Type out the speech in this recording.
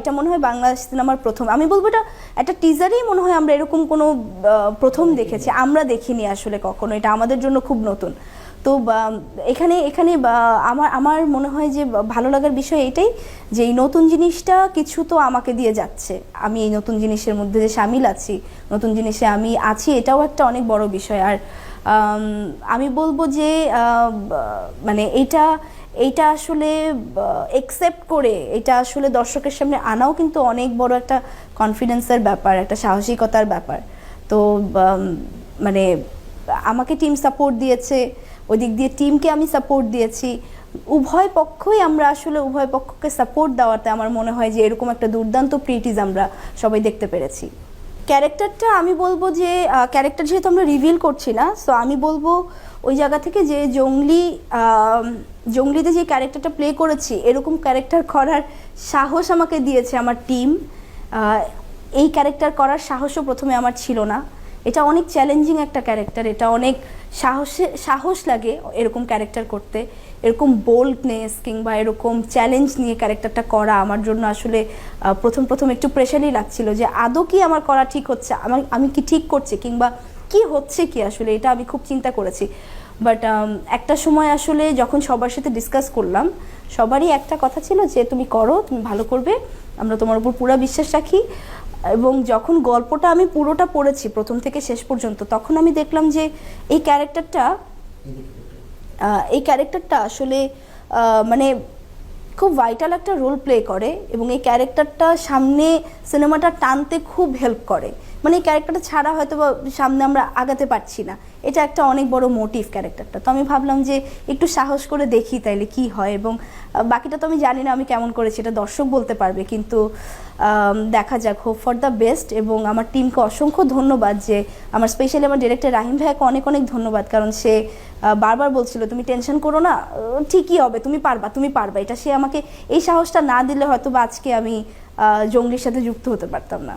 এটা মনে হয় বাংলাদেশ সিনেমার প্রথম, আমি বলব এটা একটা টিজারেই মনে হয় আমরা এরকম কোনো প্রথম দেখেছি, আমরা দেখিনি আসলে কখনো, এটা আমাদের জন্য খুব নতুন। তো এখানে এখানে আমার আমার মনে হয় যে ভালো লাগার বিষয় এটাই যে, এই নতুন জিনিসটা কিছু তো আমাকে দিয়ে যাচ্ছে। আমি এই নতুন জিনিসের মধ্যে যে সামিল আছি, নতুন জিনিসে আমি আছি, এটাও একটা অনেক বড় বিষয়। আর আম, বলব যে মানে এটা এইটা আসলে একসেপ্ট করে এটা আসলে দর্শকের সামনে আনাও কিন্তু অনেক বড় একটা কনফিডেন্সের ব্যাপার একটা সাহসিকতার ব্যাপার। তো মানে আমাকে টিম সাপোর্ট দিয়েছে ওই দিক দিয়ে টিমকে আমি সাপোর্ট দিয়েছি। উভয় পক্ষই আমরা আসলে উভয় পক্ষকে সাপোর্ট দেওয়াতে আমার মনে হয় যে এরকম একটা দুর্দান্ত প্রিটিজ আমরা সবাই দেখতে পেরেছি। ক্যারেক্টারটা আমি বলব যে ক্যারেক্টার যেহেতু আমরা রিভিল করছি না সো আমি বলব ওই জায়গা থেকে যে জঙ্গলি জঙ্গলিতে যে ক্যারেক্টারটা প্লে করেছি, এরকম ক্যারেক্টার করার সাহস আমাকে দিয়েছে আমার টিম এই ক্যারেক্টার করার সাহসও প্রথমে আমার ছিল না। এটা অনেক চ্যালেঞ্জিং একটা ক্যারেক্টার এটা অনেক সাহসে, সাহস লাগে এরকম ক্যারেক্টার করতে। এরকম বোল্ডনেস কিংবা এরকম চ্যালেঞ্জ নিয়ে ক্যারেক্টারটা করা আমার জন্য আসলে প্রথম প্রথম একটু প্রেশারই লাগছিল যে আদৌ কি আমার করা ঠিক হচ্ছে? আমার, আমি কি ঠিক করছি কিংবা কি হচ্ছে কি আসলে? এটা আমি খুব চিন্তা করেছি। বাট একটা সময় আসলে যখন সবার সাথে ডিসকাস করলাম, সবারই একটা কথা ছিল যে, তুমি করো, তুমি ভালো করবে, আমরা তোমার উপর পুরো বিশ্বাস রাখি। এবং যখন গল্পটা আমি পুরোটা পড়েছি, প্রথম থেকে শেষ পর্যন্ত, তখন আমি দেখলাম যে এই ক্যারেক্টারটা এই ক্যারেক্টারটা আসলে মানে খুব ভাইটাল একটা রোল প্লে করে এবং এই ক্যারেক্টারটা সামনে সিনেমাটা টানতে খুব হেল্প করে। মানে এই ক্যারেক্টারটা ছাড়া হয়তো সামনে আমরা আগাতে পারছি না। এটা একটা অনেক বড় মোটিভ ক্যারেক্টারটা। তো আমি ভাবলাম যে একটু সাহস করে দেখি তাইলে কি হয় এবং বাকিটা তো আমি জানি না আমি কেমন করেছি এটা দর্শক বলতে পারবে, কিন্তু দেখা যাক হোপ ফর দ্য বেস্ট এবং আমার টিমকে অসংখ্য ধন্যবাদ যে আমার স্পেশালি আমার ডিরেক্টর রাহিম ভাইকে অনেক অনেক ধন্যবাদ। কারণ সে বারবার বলছিল, তুমি টেনশন করো না ঠিকই হবে, তুমি পারবা তুমি পারবা। এটা সে আমাকে এই সাহসটা না দিলে হয়তো বা আজকে আমি জঙ্গলির সাথে যুক্ত হতে পারতাম না।